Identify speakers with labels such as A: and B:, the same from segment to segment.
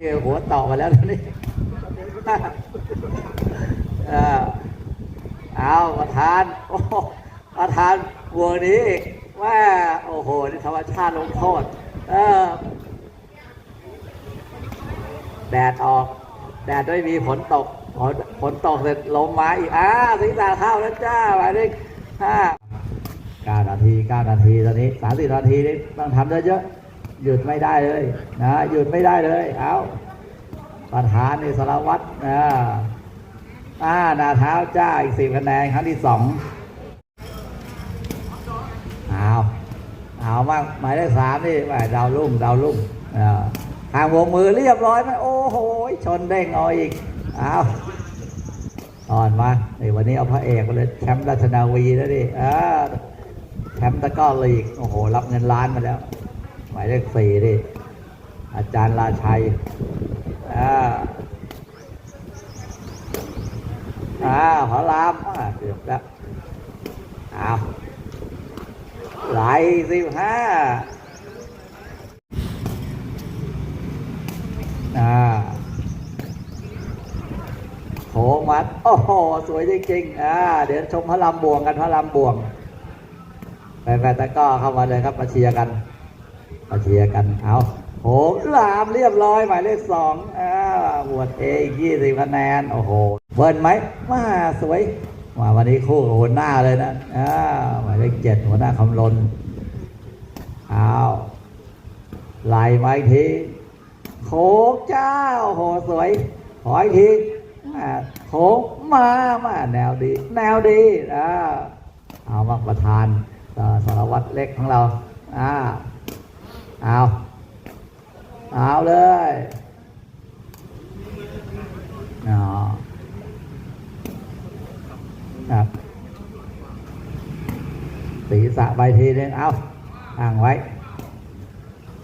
A: เอวหัวต่อมาแล้วนนี้เออเอาประธาน โอ้ประธานวัวนี้ว่าโอ้โห นี่ธรรมชาติลงโทษเออแดดออก แดดไม่มีฝนตก ฝนฝนตกเสร็จลมมาอีกอ่าสิงสาเข้าแล้วจ้าหมายเลขห้าเก้านาทีเก้านาทีตอนนี้สามสิบนาทีนี่ต้องทำเยอะๆ หยุดไม่ได้เลยนะหยุดไม่ได้เลยเอาประธานนี่สารวัตรนะอ่านาเท้าจ้าอีกสิบคะแนนครั้งที่สองเอาเอามากหมายเลขสามนี่แหม่ดาวรุ่งดาวรุ่งอ่าทางวงมือเรียบร้อยไหมโอ้โหชนเด้งเอาอีกเอาอ่อนมาในวันนี้เอาพระเอกมาเลยแชมป์ราชนาวีแล้วดิอ่าแชมป์ตะก้อลีกโอ้โห รับเงินล้านมาแล้ว หมายเลขสี่ดิอาจารย์ราชัยอ่าอ่าพระรามอ่าเกือบแล้วเอาไหลสิบห้าอ่าโถมัด โอ้โห สวยจริงๆอ่าเดี๋ยวชมพระรามบวงกันพระรามบวงแฟนๆตะก้อเข้ามาเลยครับ มาเชียร์กัน มาเชียร์กันเอาโหลามเรียบร้อยหมายเลขสองอ่าบวชเองยี่สิบคะแนน โอ้โหเบิร์นไหมมาสวยมาวันนี้คู่กับหัวหน้าเลยนะอ่าหมายเลขเจ็ดหัวหน้าคำลนเอาไล่มาอีกทีโขกเจ้าโอ้โหสวยขออีกทีอ่าโขกมามาแนวดี แนวดีอ่าเอามาประธานสารวัตรเล็กของเราอ่า เอาเอาเลยอ๋อครับศีรษะใบทีนึงเอาอ่างไว้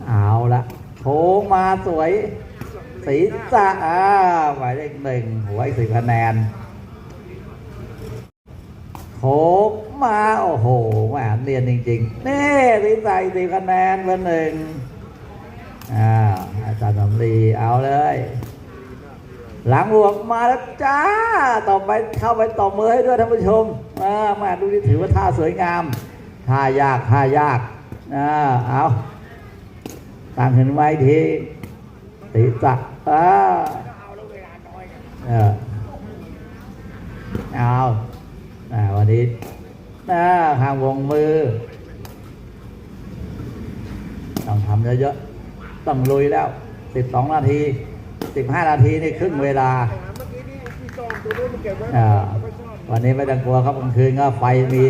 A: เอาละโค้งมาสวยศีรษะอ่าหมายเลขหนึ่งหัวอีกสิบคะแนนโคก รียนจริงๆนี่สีใส่สิคะแนนเบอร์หนึ่งอ่าอาจารย์สำลีเอาเลย หลังบวกมาแล้วจ้า ต่อไปเข้าไปต่อมือให้ด้วยท่านผู้ชมอ่ามาดูนี่ถือว่าท่าสวยงาม ท่ายาก ท่ายากอ่าเอาตั้งเห็นไว้ทีศีรษะอ่าเออเอาวันนี้ นะห่างวงมือ ต้องทำเยอะๆ ต้องลุยแล้ว 12 นาที 15 นาทีนี่ครึ่งเวลา
B: ทีนี่ที่จองตัวนู้นมันเว้
A: อ่า
B: เอาไปซ่อน
A: วันนี้ไม่ต้องกลัวครับกลางคืนก็ไฟมี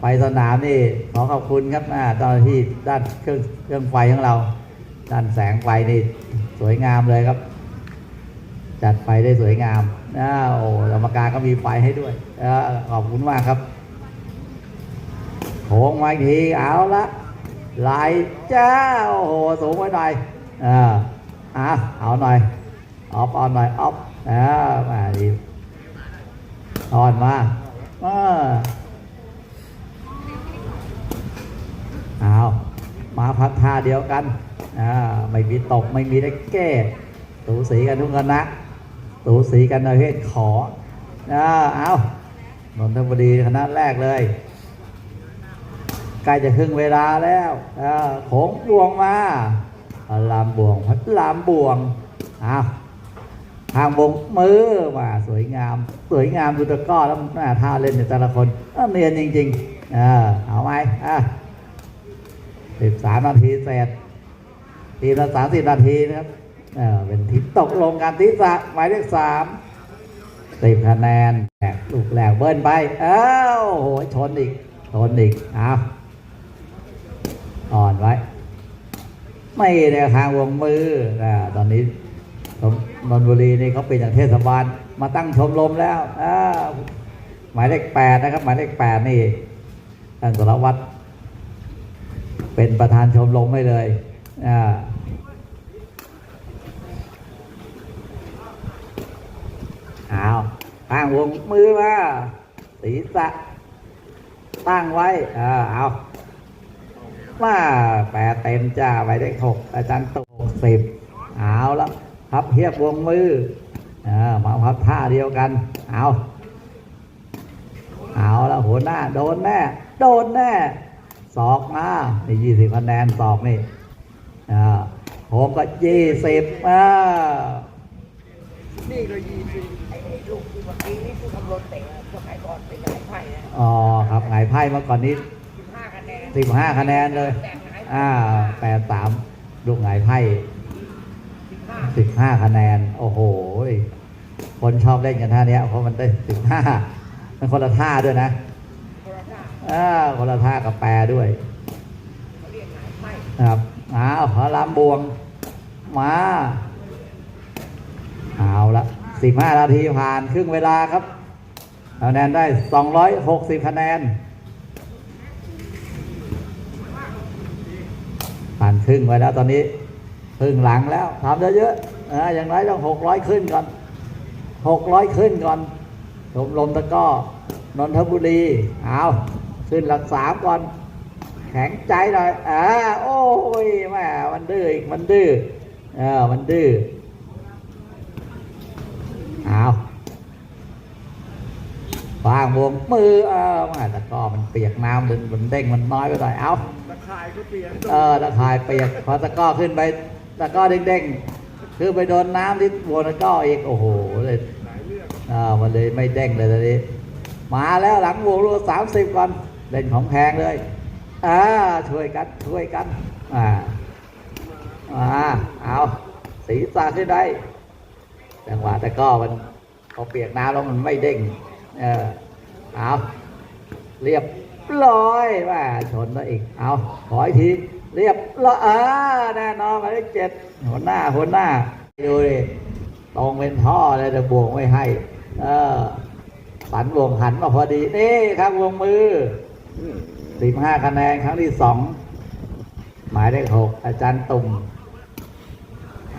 A: ไฟสนามนี่ขอขอบคุณครับอ่าเจ้าหน้าที่ด้านเครื่องเครื่องไฟของเรา ด้านแสงไฟนี่สวยงามเลยครับ จัดไฟได้สวยงามนะโอ้กรรมการก็มีไฟให้ด้วยขอบคุณมากครับ โค้งมาอีกทีเอาละไหลจ้าโอ้โหสูงไว้หน่อยเอออะเอาหน่อยออฟออนหน่อยออฟเออมาดีออนมาเออเอามาพัดท่าเดียวกันอ่าไม่มีตกไม่มีได้แก้สูสีกันทุกคณะสูสีกันในเพศขอนะเอานนทบุรีคณะแรกเลย ใกล้จะครึ่งเวลาแล้วอ่าโขงบวงมาพระรามบวงพัดรามบวงเอาวทางบงมือมาสวยงาม สวยงามดูตะก้อแล้วหน้าท่าเล่นเนี่ยแต่ละคนเนียนจริงๆเออเอาไหมอะสิบสามนาทีเสร็จทีละสามสิบนาทีนะครับเออเป็นทิศตกลงกันทิศะหมายเลขสามสิบคะแนนแหลกลูกแหลกเบิ้ลไป เอ้าโอ้โหชนอีกชนอีกเอาว อ่อนไว้ ไม่ในทางวงมืออ่าตอนนี้สมนนบุรีนี่เขาเป็นอย่างเทศบาลมาตั้งชมรมแล้วอ่าหมายเลขแปดนะครับ หมายเลขแปดนี่ท่านสารวัตรเป็นประธานชมรมให้เลยอ่าเอาตั้งวงมือมาศีรษะตั้งไว้ เออเอา มาแปดเต็มจ้าไปได้หกอาจารย์ตกสิบเอาแล้วพับเทียบวงมืออ่มาพับท่าเดียวกัน เอาเอาแล้วหัวหน้าโดนแน่ โดนแน่สอกมานี่ยี่สิบคะแนนสอกนี่อ่าผมก็ยี่สิบอ่า
B: นี่ก็ยี่สิบ
C: ไอ้ลูกที่เมื่อกี้นี่คือคำรถเตะสมัยก่อนเป็นไงไพ่นะ
A: อ๋อครับไงไพ่เมื่อก่อนนี้
C: สิบห้าคะแนน
A: เลย
C: แต่หาย
A: อ่าแปดสามลูกไงไพ่
C: สิบห้า
A: คะแนน โอ้โห คนชอบเล่นกันท่านี้เพราะมันได้สิบห้ามันคนละท่าด้วยนะอ่าคนละท่ากับแปรด้วยครับอ้าวพระรามบวง มาเอาละสิบห้านาทีผ่านครึ่งเวลาครับคะแนนได้สองร้อยหกสิบคะแนน ผ่านครึ่งไปแล้วตอนนี้ครึ่งหลังแล้วทำเยอะๆอ่าอย่างน้อยต้องหกร้อยขึ้นก่อนหกร้อยขึ้นก่อนชมรมตะก้อนนทบุรีเอาขึ้นหลักสามก่อน แข็งใจหน่อยอ่าโอ้ยแม่มันดื้ออีกมันดื้อเออมันดื้อเอา ฟางวงมือเออแม่ตะกร้อมันเปียกน้ำมันมันเด้งมันน้อยไปหน่อยเอา
B: ตะข่ายก็เปลี่ยน
A: เออตะข่ายเปียกพอตะกร้อขึ้นไปตะกร้อเด้งๆคือไปโดนน้ำที่บนตะกร้ออีกโอ้โหเลย
B: หลายเรื่อง
A: อ่ามันเลยไม่เด้งเลยตอนนี้มาแล้วหลังวงรูสามสิบก่อนเล่นของแพงเลยอ่าช่วยกันช่วยกันอ่าอ่าเอาสีสาขึ้นได้จังหวะแต่ก็มันพอเปียกน้ำแล้วมันไม่เด้ง เออเอาเรียบร้อยว่าชนแล้วอีก เอาขออีกที เรียบร้อยอ่าแน่นอนหมายเลขเจ็ดหัวหน้าหัวหน้าดูดิตรงเป็นท่อเลยแต่บวงไม่ให้ เออสันวงหันมาพอดี นี่ครับวงมือสิบห้าคะแนนครั้งที่สองหมายเลขหกอาจารย์ตุ่ม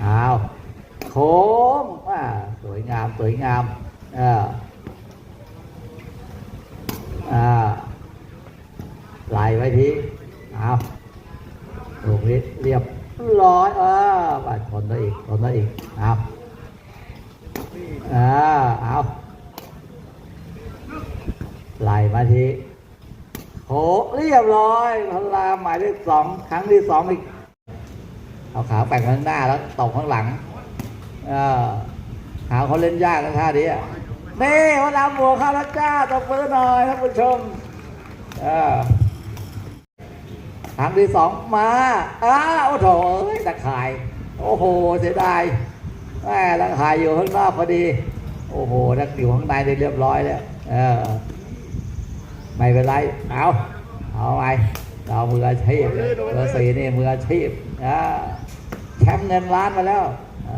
A: อ้าวโค้งว่าสวยงามสวยงาม เออ อ่าไหลไว้ทีเอาลูกนี้เรียบร้อยเออว่าชนได้อีกชนได้อีกเอาอ่าเอาไหลมาทีโหเรียบร้อยพลาหมายเลขสองครั้งที่สองอีกเอาขาแปะข้างหน้าแล้วตบข้างหลังเออหาเขาเล่นยากนะท่านี้ นี่พลาบวกเข้าแล้วจ้าตบมือหน่อยท่านผู้ชมเออครั้งที่สองมาอ้าโอ้โถเอ้ยตะข่าย โอ้โหเสียดายแม่ตะข่ายอยู่ข้างนอกพอดี โอ้โหนักอยู่ข้างในได้เรียบร้อยแล้วเออไม่เป็นไรเอาเอาไปเรามืออาชีพเบอร์สี่นี่มืออาชีพอ่าแชมป์เงินล้านมาแล้ว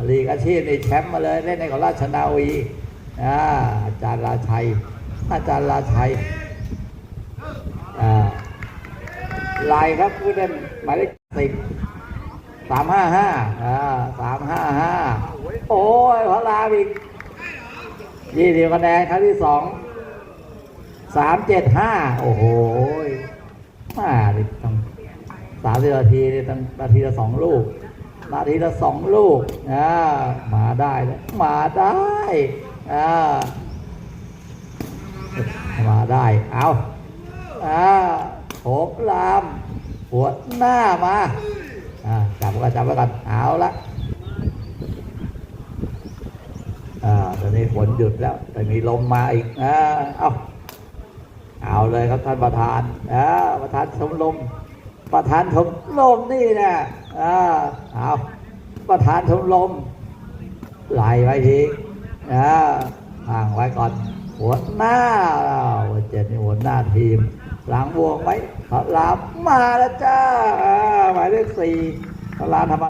A: ลีกอาชีพนี่แชมป์มาเลยเล่นในของราชนาวี อาจารย์ราชัย อาจารย์ราชัยลายครับผู้เล่นหมายเลขสิบสามห้าห้าสามห้าห้าโอ้ยพระรามอีกยี่สิบคะแนนครั้งที่สองสามเจ็ดห้าโอ้โหมาดิต้องสามสิบนาทีนี่ต้องนาทีละสองลูก นาทีละสองลูกอ่ามาได้เลยมาได้ อ่ามาได้ เอาอ่าโผล่ลามหัวหน้ามาอ่าจับไว้ก่อนจับไว้ก่อนเอาละอ่าตอนนี้ฝนหยุดแล้วแต่มีลมมาอีกอ่าเอาเอาเลยครับท่านประธานอ่าประธานชมรมประธานชมรมนี่นะอ่าเอาประธานชมรมไหลไว้ที อ่าห่างไว้ก่อน หัวหน้าหัวเจ็ดนี่หัวหน้าทีม หลังวงไว้พระรามมาแล้วจ้าอ่าหมายเลขสี่พระรามธรรม